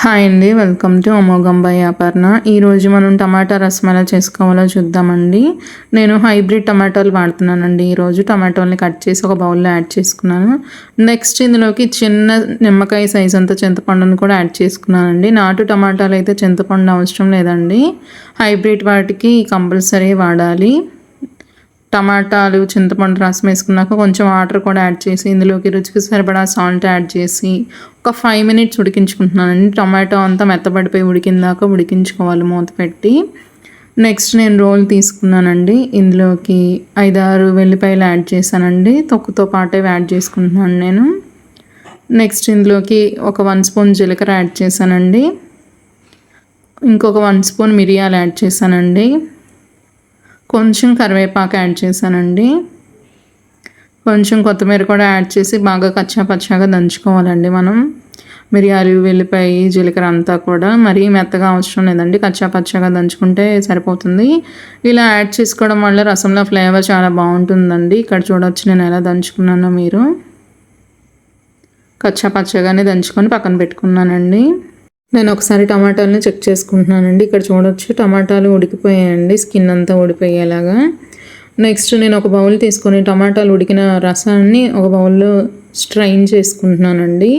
Hi అండి welcome to అమోఘంబాయి Aparna ఈరోజు మనం టమాటా రసం ఎలా చేసుకోవాలో చూద్దామండి. నేను హైబ్రిడ్ టమాటాలు వాడుతున్నానండి. ఈరోజు టమాటోల్ని కట్ చేసి ఒక బౌల్లో యాడ్ చేసుకున్నాను. నెక్స్ట్ ఇందులోకి చిన్న నిమ్మకాయ సైజ్ అంత చింతపండును కూడా యాడ్ చేసుకున్నానండి. నాటు టమాటాలు అయితే చింతపండు అవసరం లేదండి. హైబ్రిడ్ వాటికి కంపల్సరీ వాడాలి. టమాటాలు చింతపండు రసం వేసుకున్నాక కొంచెం వాటర్ కూడా యాడ్ చేసి ఇందులోకి రుచికి సరిపడా సాల్ట్ యాడ్ చేసి ఒక ఫైవ్ మినిట్స్ ఉడికించుకుంటున్నానండి. టమాటో అంతా మెత్తబడిపోయి ఉడికిందాక ఉడికించుకోవాలి మూత పెట్టి. నెక్స్ట్ నేను రోల్ తీసుకున్నానండి. ఇందులోకి ఐదారు వెల్లిపాయలు యాడ్ చేశానండి. తొక్కుతో పాటే యాడ్ చేసుకుంటున్నాను నేను. నెక్స్ట్ ఇందులోకి ఒక వన్ స్పూన్ జీలకర్ర యాడ్ చేశానండి. ఇంకొక వన్ స్పూన్ మిరియాలు యాడ్ చేశానండి. కొంచెం కరివేపాకు యాడ్ చేశానండి. కొంచెం కొత్తిమీర కూడా యాడ్ చేసి బాగా కచ్చా పచ్చాగా దంచుకోవాలండి మనం. మిరియాలు వెల్లిపాయ జీలకర్ర అంతా కూడా మరీ మెత్తగా అవసరం లేదండి. కచ్చా పచ్చగా దంచుకుంటే సరిపోతుంది. ఇలా యాడ్ చేసుకోవడం వల్ల రసంలో ఫ్లేవర్ చాలా బాగుంటుందండి. ఇక్కడ చూడవచ్చు నేను ఎలా దంచుకున్నానో మీరు. కచ్చా పచ్చగానే దంచుకొని పక్కన పెట్టుకున్నానండి. నేను ఒకసారి టమాటాలని చెక్ చేసుకుంటున్నానండి. ఇక్కడ చూడొచ్చు టమాటాలు ఉడికిపోయాయండి. స్కిన్ అంతా ఉడిపోయేలాగా నెక్స్ట్ నేను ఒక బౌల్ తీసుకొని టమాటాలు ఉడికిన రసాన్ని ఒక బౌల్లో స్ట్రైన్ చేసుకుంటున్నానండి.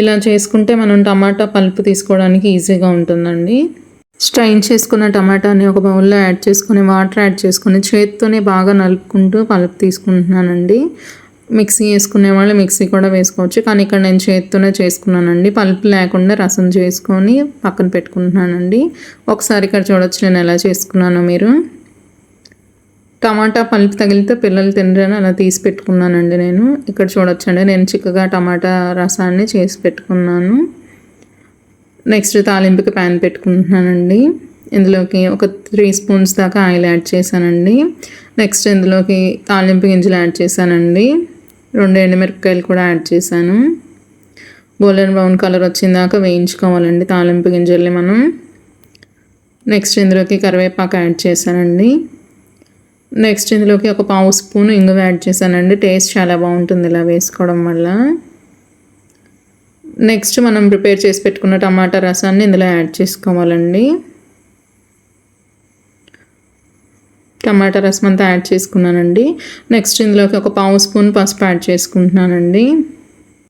ఇలా చేసుకుంటే మనం టమాటా పల్పు తీసుకోవడానికి ఈజీగా ఉంటుందండి. స్ట్రైన్ చేసుకున్న టమాటాని ఒక బౌల్లో యాడ్ చేసుకొని వాటర్ యాడ్ చేసుకొని చేతితోనే బాగా నలుపుకుంటూ పలుపు తీసుకుంటున్నానండి. మిక్సీ వేసుకునే వాళ్ళు మిక్సీ కూడా వేసుకోవచ్చు. కానీ ఇక్కడ నేను చేతితోనే చేసుకున్నానండి. పల్పు లేకుండా రసం చేసుకొని పక్కన పెట్టుకుంటున్నానండి. ఒకసారి ఇక్కడ చూడొచ్చు నేను ఎలా చేసుకున్నానో మీరు. టమాటా పల్పు తగిలితే పిల్లలు తినరని అలా తీసి పెట్టుకున్నానండి నేను. ఇక్కడ చూడొచ్చండి. నేను చిక్కగా టమాటా రసాన్ని చేసి పెట్టుకున్నాను. నెక్స్ట్ తాలింపుకి ప్యాన్ పెట్టుకుంటున్నానండి. ఇందులోకి ఒక త్రీ స్పూన్స్ దాకా ఆయిల్ యాడ్ చేశానండి. నెక్స్ట్ ఇందులోకి తాలింపు గింజలు యాడ్ చేశానండి. రెండు ఎండుమిరపకాయలు కూడా యాడ్ చేశాను. గోల్డెన్ బ్రౌన్ కలర్ వచ్చిందాక వేయించుకోవాలండి తాలింపు గింజల్ని మనం. నెక్స్ట్ ఇందులోకి కరివేపాకు యాడ్ చేశానండి. నెక్స్ట్ ఇందులోకి ఒక పావు స్పూన్ ఇంగువ యాడ్ చేశానండి. టేస్ట్ చాలా బాగుంటుంది ఇలా వేసుకోవడం వల్ల. నెక్స్ట్ మనం ప్రిపేర్ చేసి పెట్టుకున్న టమాటా రసాన్ని ఇందులో యాడ్ చేసుకోవాలండి. టమాటా రసం అంతా యాడ్ చేసుకున్నానండి. నెక్స్ట్ ఇందులోకి ఒక పావు స్పూన్ పసుపు యాడ్ చేసుకుంటున్నానండి.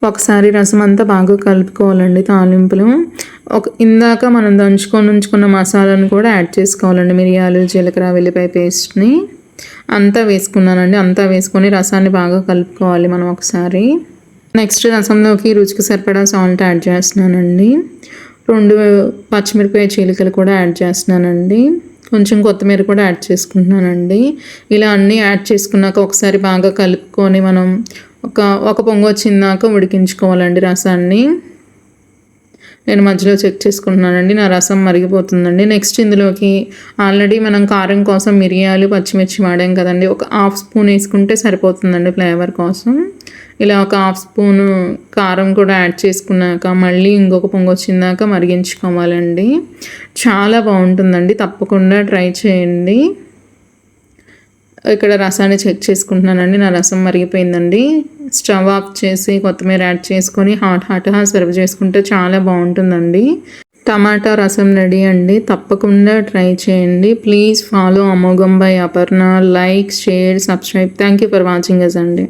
ఒకసారి రసం అంతా బాగా కలుపుకోవాలండి తాలింపులు. ఒక ఇందాక మనం దంచుకొని ఉంచుకున్న మసాలాను కూడా యాడ్ చేసుకోవాలండి మిరియాలు జీలకర్ర వెల్లిపాయ పేస్ట్ని. అంతా వేసుకున్నానండి. అంతా వేసుకొని రసాన్ని బాగా కలుపుకోవాలి మనం ఒకసారి. నెక్స్ట్ రసంలోకి రుచికి సరిపడా సాల్ట్ యాడ్ చేస్తున్నానండి. రెండు పచ్చిమిరపకాయ చీలికలు కూడా యాడ్ చేస్తున్నానండి. కొంచెం కొత్తిమీర కూడా యాడ్ చేసుకుంటున్నానండి. ఇలా అన్నీ యాడ్ చేసుకున్నాక ఒకసారి బాగా కలుపుకొని మనం ఒక ఒక పొంగు వచ్చిందాక ఉడికించుకోవాలండి రసాన్ని. నేను మధ్యలో చెక్ చేసుకుంటున్నానండి నా రసం మరిగిపోతుందండి. నెక్స్ట్ ఇందులోకి ఆల్రెడీ మనం కారం కోసం మిరియాలు పచ్చిమిర్చి వాడాం కదండి. ఒక హాఫ్ స్పూన్ వేసుకుంటే సరిపోతుందండి ఫ్లేవర్ కోసం. ఇలా ఒక హాఫ్ స్పూను కారం కూడా యాడ్ చేసుకున్నాక మళ్ళీ ఇంకొక పొంగు వచ్చిందాక మరిగించుకోవాలండి. చాలా బాగుంటుందండి. తప్పకుండా ట్రై చేయండి. ఇక్కడ రసాన్ని చెక్ చేసుకుంటున్నానండి. నా రసం మరిగిపోయిందండి. స్టవ్ ఆఫ్ చేసి కొత్తిమీర యాడ్ చేసుకొని హాట్ హాట్గా సర్వ్ చేసుకుంటే చాలా బాగుంటుందండి. టమాటా రసం రెడీ అండి. తప్పకుండా ట్రై చేయండి. ప్లీజ్ ఫాలో అమోఘం by Aparna. Like share subscribe. Thank you for watching us అండి.